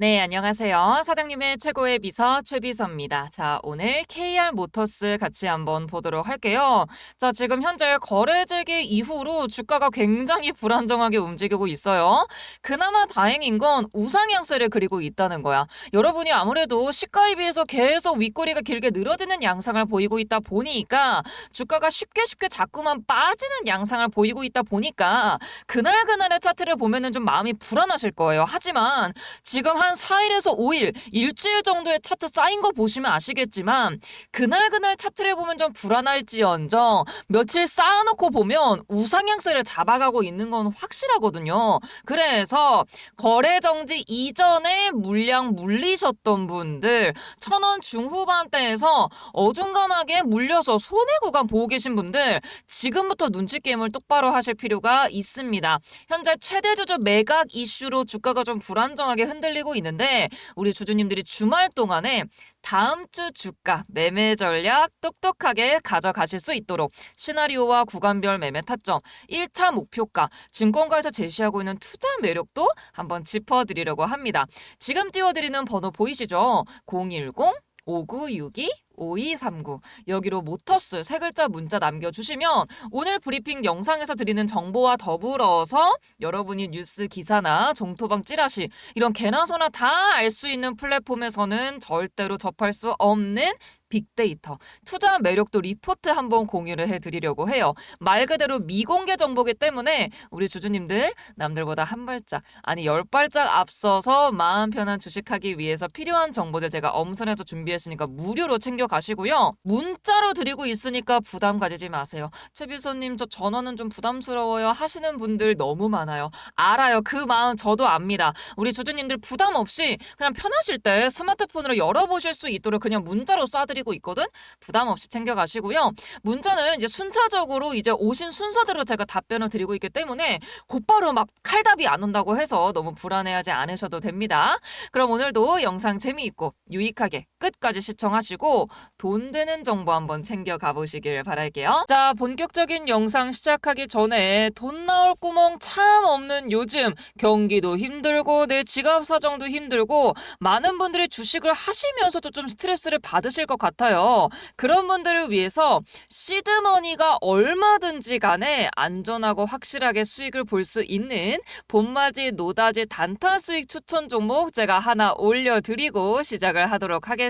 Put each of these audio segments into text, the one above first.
네, 안녕하세요. 사장님의 최고의 비서 최비서입니다. 자, 오늘 KR 모터스 같이 한번 보도록 할게요. 자, 지금 현재 거래 재개 이후로 주가가 굉장히 불안정하게 움직이고 있어요. 그나마 다행인 건 우상향세를 그리고 있다는 거야. 여러분이 아무래도 시가에 비해서 계속 윗꼬리가 길게 늘어지는 양상을 보이고 있다 보니까 주가가 쉽게 쉽게 자꾸만 빠지는 양상을 보이고 있다 보니까 그날그날의 차트를 보면은 좀 마음이 불안하실 거예요. 하지만 지금 한 4일에서 5일, 일주일 정도의 차트 쌓인 거 보시면 아시겠지만 그날그날 차트를 보면 좀 불안할지언정 며칠 쌓아놓고 보면 우상향세를 잡아가고 있는 건 확실하거든요. 그래서 거래 정지 이전에 물량 물리셨던 분들 천 원 중후반대에서 어중간하게 물려서 손해 구간 보고 계신 분들 지금부터 눈치 게임을 똑바로 하실 필요가 있습니다. 현재 최대 주주 매각 이슈로 주가가 좀 불안정하게 흔들리고 있는데 우리 주주님들이 주말 동안에 다음 주 주가 매매 전략 똑똑하게 가져가실 수 있도록 시나리오와 구간별 매매 타점, 1차 목표가, 증권가에서 제시하고 있는 투자 매력도 한번 짚어드리려고 합니다. 지금 띄워드리는 번호 보이시죠? 010 5962 5239 여기로 모터스 세 글자 문자 남겨주시면 오늘 브리핑 영상에서 드리는 정보와 더불어서 여러분이 뉴스 기사나 종토방 찌라시 이런 개나 소나 다 알 수 있는 플랫폼에서는 절대로 접할 수 없는 빅데이터, 투자 매력도 리포트 한번 공유를 해드리려고 해요. 말 그대로 미공개 정보기 때문에 우리 주주님들 남들보다 한 발짝, 아니 열 발짝 앞서서 마음 편한 주식하기 위해서 필요한 정보들 제가 엄선해서 준비했으니까 무료로 챙겨 가시고요. 문자로 드리고 있으니까 부담 가지지 마세요. 최비서님 저 전화는 좀 부담스러워요 하시는 분들 너무 많아요. 알아요. 그 마음 저도 압니다. 우리 주주님들 부담 없이 그냥 편하실 때 스마트폰으로 열어보실 수 있도록 그냥 문자로 쏴드리 고 있거든. 부담 없이 챙겨가시고요. 문자는 이제 순차적으로 이제 오신 순서대로 제가 답변을 드리고 있기 때문에 곧바로 막 칼답이 안 온다고 해서 너무 불안해하지 않으셔도 됩니다. 그럼 오늘도 영상 재미있고 유익하게 끝까지 시청하시고 돈 되는 정보 한번 챙겨 가보시길 바랄게요. 자, 본격적인 영상 시작하기 전에 돈 나올 구멍 참 없는 요즘 경기도 힘들고 내 지갑 사정도 힘들고 많은 분들이 주식을 하시면서도 좀 스트레스를 받으실 것 같아요. 그런 분들을 위해서 시드머니가 얼마든지 간에 안전하고 확실하게 수익을 볼 수 있는 봄맞이 노다지 단타 수익 추천 종목 제가 하나 올려드리고 시작을 하도록 하겠습니다.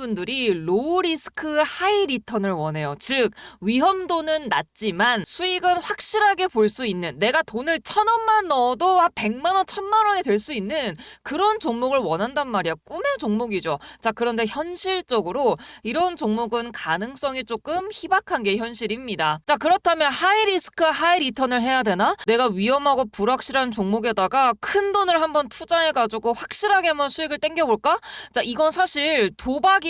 분들이 로우 리스크 하이 리턴을 원해요. 즉 위험도는 낮지만 수익은 확실하게 볼 수 있는 내가 돈을 천 원만 넣어도 한 백만 원, 천만 원이 될 수 있는 그런 종목을 원한단 말이야. 꿈의 종목이죠. 자, 그런데 현실적으로 이런 종목은 가능성이 조금 희박한 게 현실입니다. 자, 그렇다면 하이 리스크 하이 리턴을 해야 되나? 내가 위험하고 불확실한 종목에다가 큰 돈을 한번 투자해가지고 확실하게 한번 수익을 땡겨볼까? 자, 이건 사실 도박이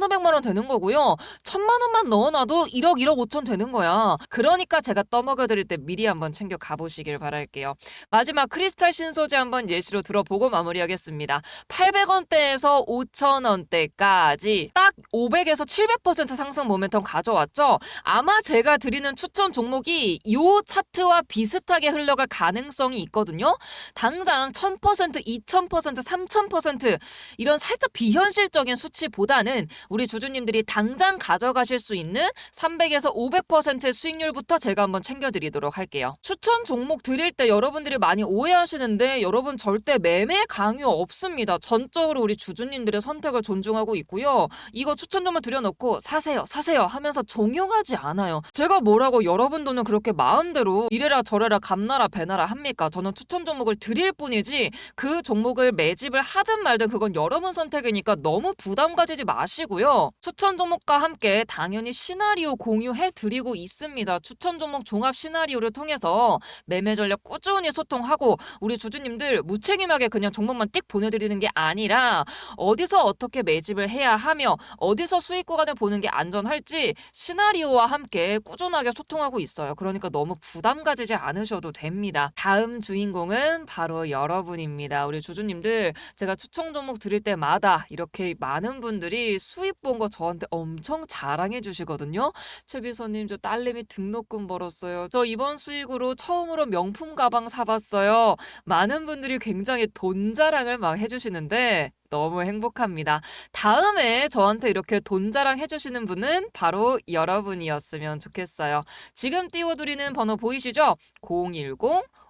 1500만 원 되는 거고요. 1000만 원만 넣어놔도 1억, 1억 5천 되는 거야. 그러니까 제가 떠먹여 드릴 때 미리 한번 챙겨 가보시길 바랄게요. 마지막 크리스탈 신소재 한번 예시로 들어보고 마무리하겠습니다. 800원대에서 5,000원대까지 딱 500에서 700% 상승 모멘텀 가져왔죠. 아마 제가 드리는 추천 종목이 이 차트와 비슷하게 흘러갈 가능성이 있거든요. 당장 1000%, 2000%, 3000% 이런 살짝 비현실적인 수치보다는 우리 주주님들이 당장 가져가실 수 있는 300에서 500% 수익률부터 제가 한번 챙겨드리도록 할게요. 추천 종목 드릴 때 여러분들이 많이 오해하시는데 여러분 절대 매매 강요 없습니다. 전적으로 우리 주주님들의 선택을 존중하고 있고요. 이거 추천 종목 드려놓고 사세요, 사세요 하면서 종용하지 않아요. 제가 뭐라고 여러분 돈은 그렇게 마음대로 이래라 저래라 감나라 배나라 합니까? 저는 추천 종목을 드릴 뿐이지 그 종목을 매집을 하든 말든 그건 여러분 선택이니까 너무 부담 가지지 마시고요. 추천 종목과 함께 당연히 시나리오 공유해 드리고 있습니다. 추천 종목 종합 시나리오를 통해서 매매 전략 꾸준히 소통하고 우리 주주님들 무책임하게 그냥 종목만 띡 보내드리는 게 아니라 어디서 어떻게 매집을 해야 하며 어디서 수익 구간을 보는 게 안전할지 시나리오와 함께 꾸준하게 소통하고 있어요. 그러니까 너무 부담 가지지 않으셔도 됩니다. 다음 주인공은 바로 여러분입니다. 우리 주주님들 제가 추천 종목 드릴 때마다 이렇게 많은 분들이 수익 본거 저한테 엄청 자랑해 주시거든요. 최 비서님 저 딸내미 등록금 벌었어요. 저 이번 수익으로 처음으로 명품 가방 사봤어요. 많은 분들이 굉장히 돈 자랑을 막 해주시는데 너무 행복합니다. 다음에 저한테 이렇게 돈 자랑 해주시는 분은 바로 여러분이었으면 좋겠어요. 지금 띄워드리는 번호 보이시죠? 010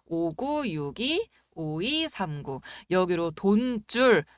5962 5239 여기로 돈줄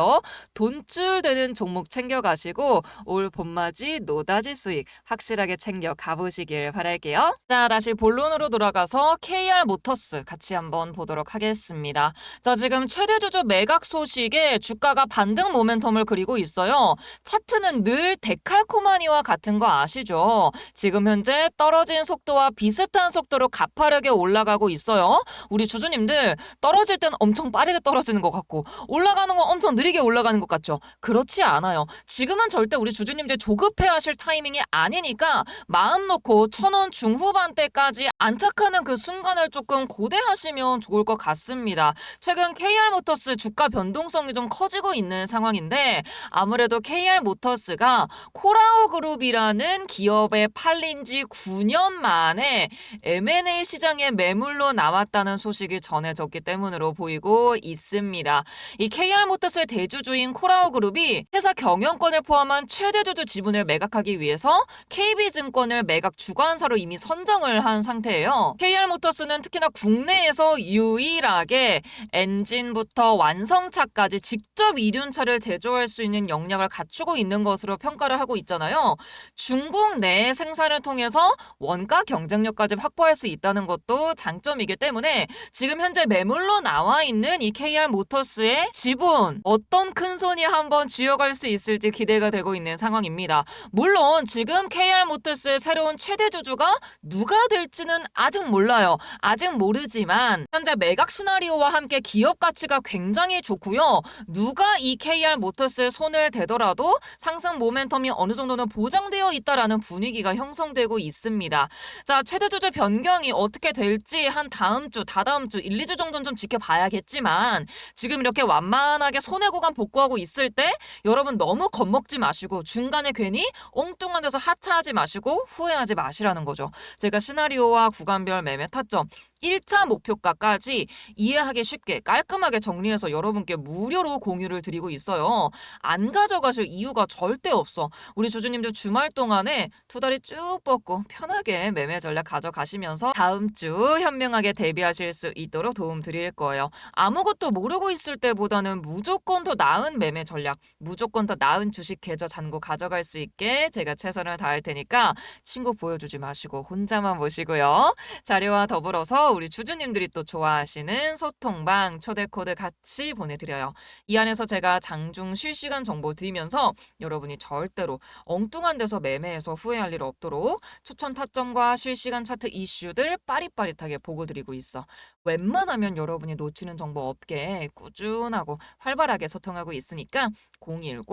있어요. 돈줄 되는 종목 챙겨가시고 올 봄맞이 노다지 수익 확실하게 챙겨 가보시길 바랄게요. 자, 다시 본론으로 돌아가서 KR 모터스 같이 한번 보도록 하겠습니다. 자, 지금 최대 주주 매각 소식에 주가가 반등 모멘텀을 그리고 있어요. 차트는 늘 데칼코마니와 같은 거 아시죠? 지금 현재 떨어진 속도와 비슷한 속도로 가파르게 올라가고 있어요. 우리 주주님들 떨어질 땐 엄청 빠르게 떨어지는 것 같고 올라가는 건 엄청 느리 게 올라가는 것 같죠? 그렇지 않아요. 지금은 절대 우리 주주님들 조급해 하실 타이밍이 아니니까 마음 놓고 천 원 중후반대까지 안착하는 그 순간을 조금 고대하시면 좋을 것 같습니다. 최근 KR모터스 주가 변동성이 좀 커지고 있는 상황인데 아무래도 KR모터스가 코라오 그룹이라는 기업에 팔린 지 9년 만에 M&A 시장에 매물로 나왔다는 소식이 전해졌기 때문으로 보이고 있습니다. 이 KR모터스의 대 주주인 코라오 그룹이 회사 경영권을 포함한 최대 주주 지분을 매각하기 위해서 KB증권을 매각 주관사로 이미 선정을 한 상태예요. KR모터스는 특히나 국내에서 유일하게 엔진부터 완성차까지 직접 이륜차를 제조할 수 있는 역량을 갖추고 있는 것으로 평가를 하고 있잖아요. 중국 내 생산을 통해서 원가 경쟁력까지 확보할 수 있다는 것도 장점이기 때문에 지금 현재 매물로 나와 있는 이 KR 모터스의 지분 어떤 큰 손이 한번 쥐어갈 수 있을지 기대가 되고 있는 상황입니다. 물론 지금 KR 모터스의 새로운 최대 주주가 누가 될지는 아직 몰라요. 아직 모르지만 현재 매각 시나리오와 함께 기업 가치가 굉장히 좋고요. 누가 이 KR 모터스에 손을 대더라도 상승 모멘텀이 어느 정도는 보장되어 있다라는 분위기가 형성되고 있습니다. 자, 최대 주주 변경이 어떻게 될지 한 다음 주, 다다음 주, 1, 2주 정도는 좀 지켜봐야겠지만 지금 이렇게 완만하게 손해 구간 복구하고 있을 때 여러분 너무 겁먹지 마시고 중간에 괜히 엉뚱한 데서 하차하지 마시고 후회하지 마시라는 거죠. 제가 시나리오와 구간별 매매 타점 1차 목표가까지 이해하기 쉽게 깔끔하게 정리해서 여러분께 무료로 공유를 드리고 있어요. 안 가져가실 이유가 절대 없어. 우리 주주님들 주말 동안에 두 다리 쭉 뻗고 편하게 매매 전략 가져가시면서 다음 주 현명하게 대비하실 수 있도록 도움 드릴 거예요. 아무것도 모르고 있을 때보다는 무조건 더 나은 매매 전략, 무조건 더 나은 주식 계좌 잔고 가져갈 수 있게 제가 최선을 다할 테니까 친구 보여주지 마시고 혼자만 보시고요. 자료와 더불어서 우리 주주님들이 또 좋아하시는 소통방 초대 코드 같이 보내드려요. 이 안에서 제가 장중 실시간 정보 드리면서 여러분이 절대로 엉뚱한 데서 매매해서 후회할 일 없도록 추천 타점과 실시간 차트 이슈들 빠릿빠릿하게 보고 드리고 있어. 웬만하면 여러분이 놓치는 정보 없게 꾸준하고 활발하게 소통하고 있으니까 010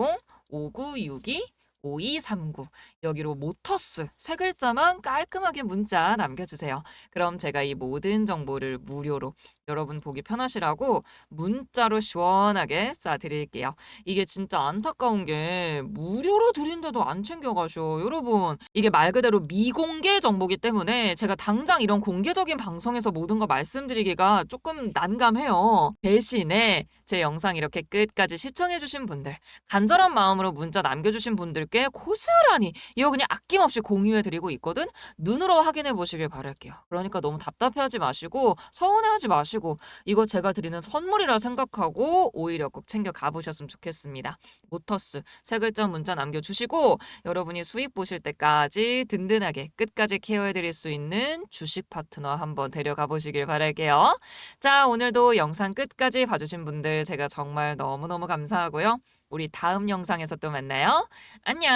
5962 5239 여기로 모터스 세 글자만 깔끔하게 문자 남겨주세요. 그럼 제가 이 모든 정보를 무료로 여러분 보기 편하시라고 문자로 시원하게 쏴드릴게요. 이게 진짜 안타까운 게 무료로 드린데도 안 챙겨가셔. 여러분 이게 말 그대로 미공개 정보기 때문에 제가 당장 이런 공개적인 방송에서 모든 거 말씀드리기가 조금 난감해요. 대신에 제 영상 이렇게 끝까지 시청해주신 분들 간절한 마음으로 문자 남겨주신 분들께 고스란히 이거 그냥 아낌없이 공유해드리고 있거든. 눈으로 확인해 보시길 바랄게요. 그러니까 너무 답답해하지 마시고 서운해하지 마시고 이거 제가 드리는 선물이라 생각하고 오히려 꼭 챙겨 가보셨으면 좋겠습니다. 모터스 세 글자 문자 남겨주시고 여러분이 수익 보실 때까지 든든하게 끝까지 케어해드릴 수 있는 주식 파트너 한번 데려가 보시길 바랄게요. 자 오늘도 영상 끝까지 봐주신 분들 제가 정말 너무너무 감사하고요. 우리 다음 영상에서 또 만나요. 안녕.